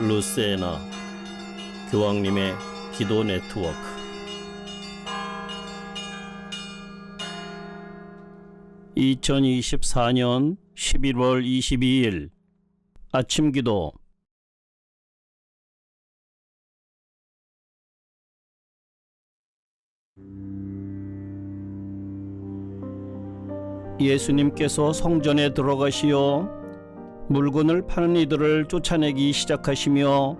루세나 교황님의 기도 네트워크. (2024년 11월 22일) 아침 기도. 예수님께서 성전에 들어가시어 물건을 파는 이들을 쫓아내기 시작하시며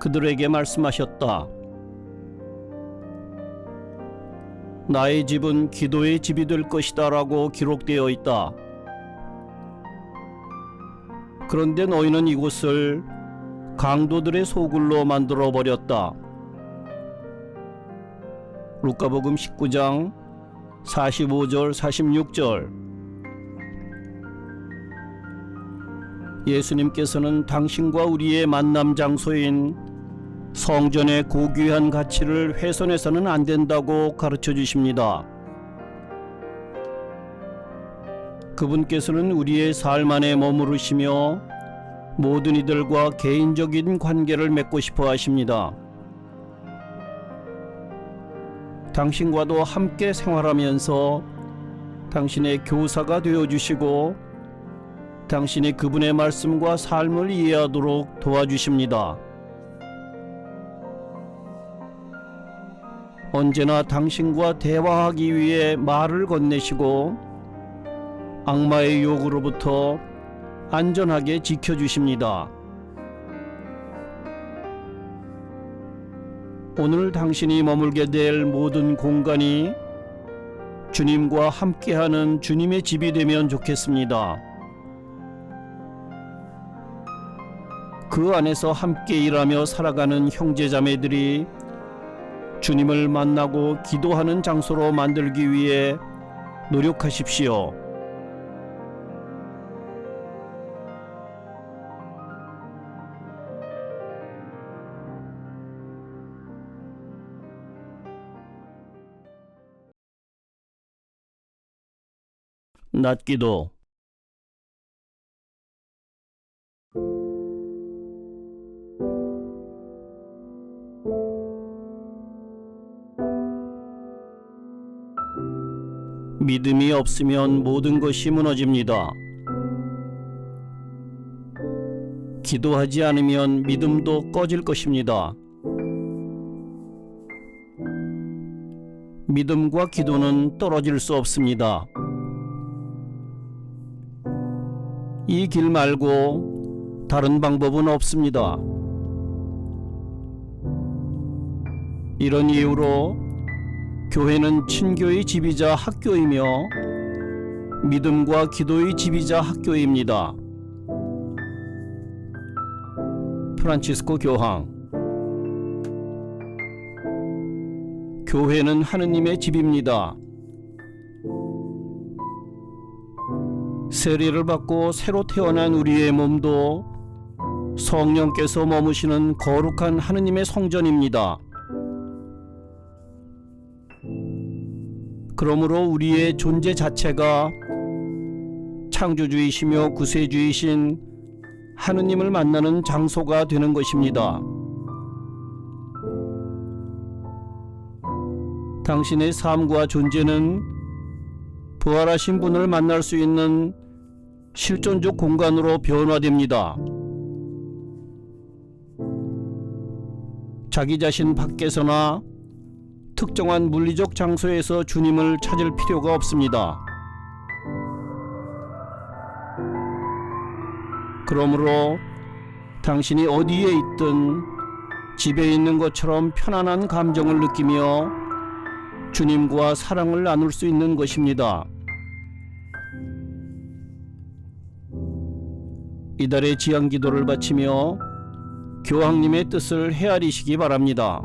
그들에게 말씀하셨다. 나의 집은 기도의 집이 될 것이다 라고 기록되어 있다. 그런데 너희는 이곳을 강도들의 소굴로 만들어 버렸다. 루카복음 19장 45절 46절 예수님께서는 당신과 우리의 만남 장소인 성전의 고귀한 가치를 훼손해서는 안 된다고 가르쳐 주십니다. 그분께서는 우리의 삶 안에 머무르시며 모든 이들과 개인적인 관계를 맺고 싶어 하십니다. 당신과도 함께 생활하면서 당신의 교사가 되어 주시고 당신이 그분의 말씀과 삶을 이해하도록 도와주십니다. 언제나 당신과 대화하기 위해 말을 건네시고 악마의 욕으로부터 안전하게 지켜주십니다. 오늘 당신이 머물게 될 모든 공간이 주님과 함께하는 주님의 집이 되면 좋겠습니다. 그 안에서 함께 일하며 살아가는 형제자매들이 주님을 만나고 기도하는 장소로 만들기 위해 노력하십시오. 낮기도 믿음이 없으면 모든 것이 무너집니다. 기도하지 않으면 믿음도 꺼질 것입니다. 믿음과 기도는 떨어질 수 없습니다. 이 길 말고 다른 방법은 없습니다. 이런 이유로 교회는 친교의 집이자 학교이며 믿음과 기도의 집이자 학교입니다. 프란치스코 교황 교회는 하느님의 집입니다. 세례를 받고 새로 태어난 우리의 몸도 성령께서 머무시는 거룩한 하느님의 성전입니다. 그러므로 우리의 존재 자체가 창조주이시며 구세주이신 하느님을 만나는 장소가 되는 것입니다. 당신의 삶과 존재는 부활하신 분을 만날 수 있는 실존적 공간으로 변화됩니다. 자기 자신 밖에서나 특정한 물리적 장소에서 주님을 찾을 필요가 없습니다. 그러므로 당신이 어디에 있든 집에 있는 것처럼 편안한 감정을 느끼며 주님과 사랑을 나눌 수 있는 것입니다. 이달의 지향 기도를 바치며 교황님의 뜻을 헤아리시기 바랍니다.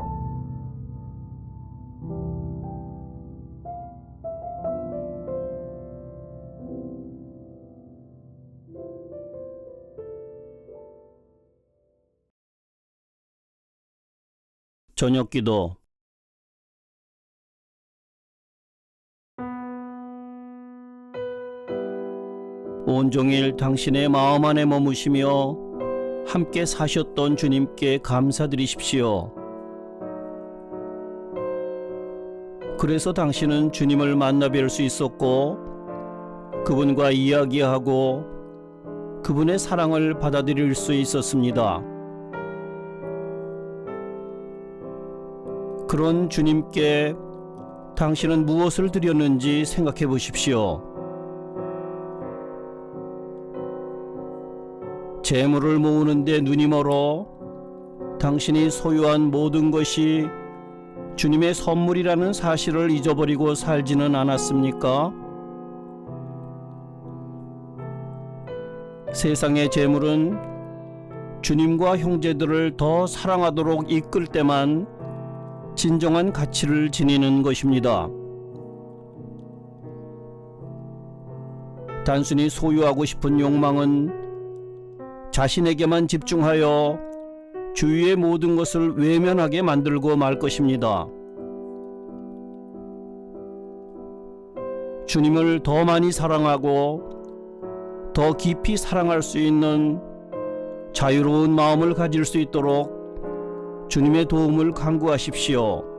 저녁 기도 온종일 당신의 마음 안에 머무시며 함께 사셨던 주님께 감사드리십시오. 그래서 당신은 주님을 만나 뵐 수 있었고 그분과 이야기하고 그분의 사랑을 받아들일 수 있었습니다. 그런 주님께 당신은 무엇을 드렸는지 생각해 보십시오. 재물을 모으는데 눈이 멀어 당신이 소유한 모든 것이 주님의 선물이라는 사실을 잊어버리고 살지는 않았습니까? 세상의 재물은 주님과 형제들을 더 사랑하도록 이끌 때만 진정한 가치를 지니는 것입니다. 단순히 소유하고 싶은 욕망은 자신에게만 집중하여 주위의 모든 것을 외면하게 만들고 말 것입니다. 주님을 더 많이 사랑하고 더 깊이 사랑할 수 있는 자유로운 마음을 가질 수 있도록 주님의 도움을 간구하십시오.